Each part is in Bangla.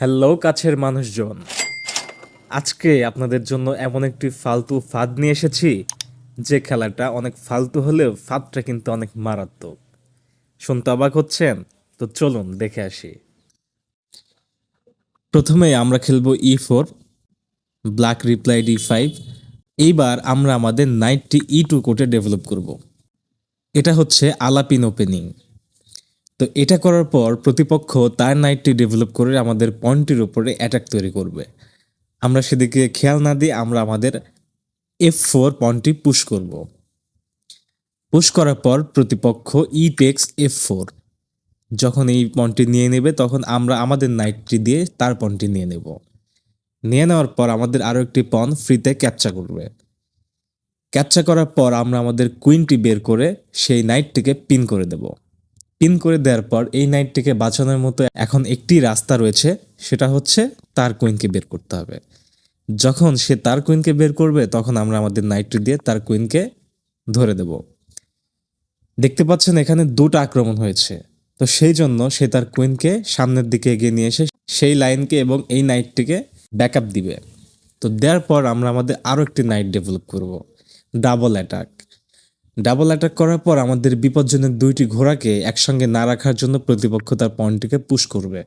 হ্যালো, কাছের মানুষজন। আজকে আপনাদের জন্য এমন একটি ফালতু ফাঁদ নিয়ে এসেছি, যে খেলাটা অনেক ফালতু হলেও ফাঁদটা কিন্তু অনেক মারাত্মক। শুনতে অবাক হচ্ছেন? তো চলুন, দেখে আসি। প্রথমে আমরা খেলব E four black reply D five এইবার আমরা আমাদের নাইটটি ই টু কোটে ডেভেলপ করব। এটা হচ্ছে আলাপিন ওপেনিং তো এটা করার পর প্রতিপক্ষ তার নাইটটি ডেভেলপ করে আমাদের পয়েন্টের উপরে অ্যাটাক তৈরি করবে। আমরা সেদিকে খেয়াল না দিয়ে আমরা আমাদের এফ ফোর পয়েন্টটি পুশ করব। পুশ করার পর প্রতিপক্ষ ই টেক্স এফ ফোর যখন এই পয়েন্টটি নিয়ে নেবে তখন আমরা আমাদের নাইটটি দিয়ে তার পয়েন্টটি নিয়ে নেব। নিয়ে নেওয়ার পর আমাদের আরও একটি পন ফ্রিতে ক্যাপচা করবে। ক্যাপচা করার পর আমরা আমাদের কুইনটি বের করে সেই নাইটটিকে পিন করে দেব। পিন করে দেওয়ার পর এই নাইটটিকে বাঁচানোর মতো এখন একটি রাস্তা রয়েছে, সেটা হচ্ছে তার কুইনকে বের করতে হবে। যখন সে তার কুইনকে বের করবে, তখন আমরা আমাদের নাইটটি দিয়ে তার কুইনকে ধরে দেব। দেখতে পাচ্ছেন এখানে দুটো আক্রমণ হয়েছে। তো সেই জন্য সে তার কুইনকে সামনের দিকে এগিয়ে নিয়ে এসে সেই লাইনকে এবং এই নাইটটিকে ব্যাকআপ দিবে। তো দেওয়ার পর আমরা আমাদের আরও একটি নাইট ডেভেলপ করব। Double attack. ডাবল অ্যাটাক করার পর আমাদের বিপজ্জনক দুইটি ঘোড়াকে একসঙ্গে না রাখার জন্য প্রতিপক্ষ তার পয়েন্টটিকে পুশ করবে।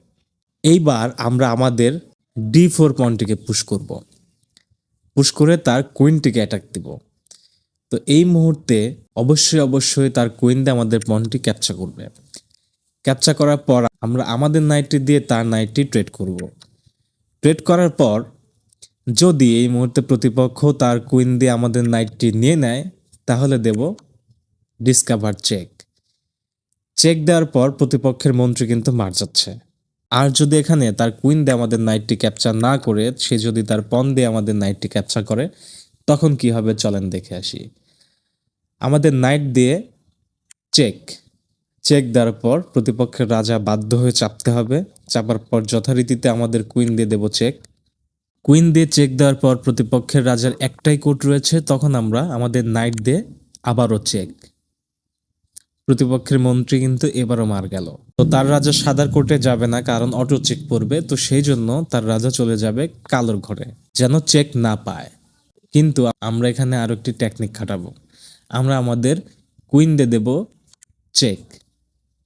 এইবার আমরা আমাদের ডি ফোর পয়েন্টটিকে পুশ করব। পুশ করে তার কুইনটিকে অ্যাটাক দিব। তো এই মুহূর্তে অবশ্যই অবশ্যই তার কুইন দিয়ে আমাদের পয়েন্টটি ক্যাপচার করবে। ক্যাপচার করার পর আমরা আমাদের নাইটটি দিয়ে তার নাইটটি ট্রেড করব। ট্রেড করার পর যদি এই মুহূর্তে প্রতিপক্ষ তার কুইন দিয়ে আমাদের নাইটটি নিয়ে নেয় তাহলে দেব ডিসকাভার চেক চেক দেওয়ার পর প্রতিপক্ষের মন্ত্রী কিন্তু মার যাচ্ছে। আর যদি এখানে তার কুইন দিয়ে আমাদের নাইটটি ক্যাপচার না করে, সে যদি তার পন দিয়ে আমাদের নাইটটি ক্যাপচার করে, তখন কি হবে চলেন দেখে আসি। আমাদের নাইট দিয়ে চেক চেক দেওয়ার পর প্রতিপক্ষের রাজা বাধ্য হয়ে চাপতে হবে। চাপার পর যথারীতিতে আমাদের কুইন দিয়ে দেব চেক কুইন দিয়ে চেক দেওয়ার পর প্রতিপক্ষের রাজার একটাই কোট রয়েছে, তখন আমরা আমাদের নাইট দিয়ে আবারও চেক প্রতিপক্ষের মন্ত্রী কিন্তু এবারও মার গেল। তো তার রাজা সাদার কোর্টে যাবে না, কারণ অটো চেক পড়বে, তো সেই জন্য তার রাজা চলে যাবে কালোর ঘরে, যেন চেক না পায়। কিন্তু আমরা এখানে আরও একটি টেকনিক খাটাবো। আমরা আমাদের কুইন দিয়ে দেব চেক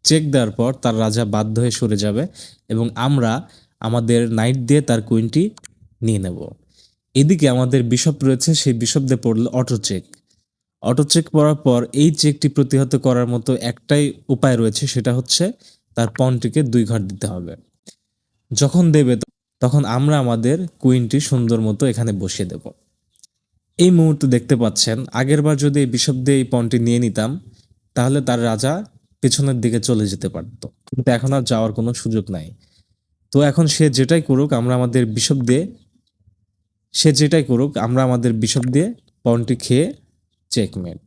চেক দেওয়ার পর তার রাজা বাধ্য হয়ে সরে যাবে, এবং আমরা আমাদের নাইট দিয়ে তার কুইনটি নিয়ে নেব। এদিকে আমাদের বিশপ রয়েছে, সেই বিশপ দিয়ে পড়ল অটো চেক অটো চেক পড়ার পর এই চেকটি প্রতিহত করার মতো একটাই উপায় রয়েছে, সেটা হচ্ছে তার পনটিকে দুই ঘর দিতে হবে। যখন দেবে, তখন আমরা আমাদের কুইনটি সুন্দর মতো এখানে বসিয়ে দেব। এই মুহূর্তে দেখতে পাচ্ছেন, আগের বার যদি এই বিশপ দিয়ে এই পনটি নিয়ে নিতাম, তাহলে তার রাজা পেছনের দিকে চলে যেতে পারত। কিন্তু এখন আর যাওয়ার কোনো সুযোগ নাই। তো এখন সে যেটাই করুক, আমরা আমাদের বিশপ দিয়ে সে যেটাই করুক, আমরা আমাদের বিশপ দিয়ে পনটি খেয়ে চেকমেট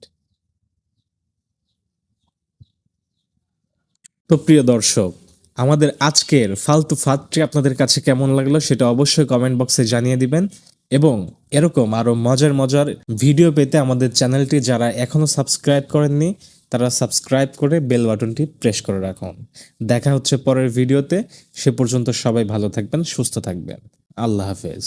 তো প্রিয় দর্শক, আমাদের আজকের ফালতু ফাতটি আপনাদের কাছে কেমন লাগল সেটা অবশ্যই কমেন্ট বক্সে জানিয়ে দিবেন এবং এরকম আরও মজার মজার ভিডিও পেতে আমাদের চ্যানেলটি যারা এখনও সাবস্ক্রাইব করেননি, তারা সাবস্ক্রাইব করে বেল বাটনটি প্রেস করে রাখুন। দেখা হচ্ছে পরের ভিডিওতে সে পর্যন্ত সবাই ভালো থাকবেন, সুস্থ থাকবেন। আল্লাহ হাফেজ।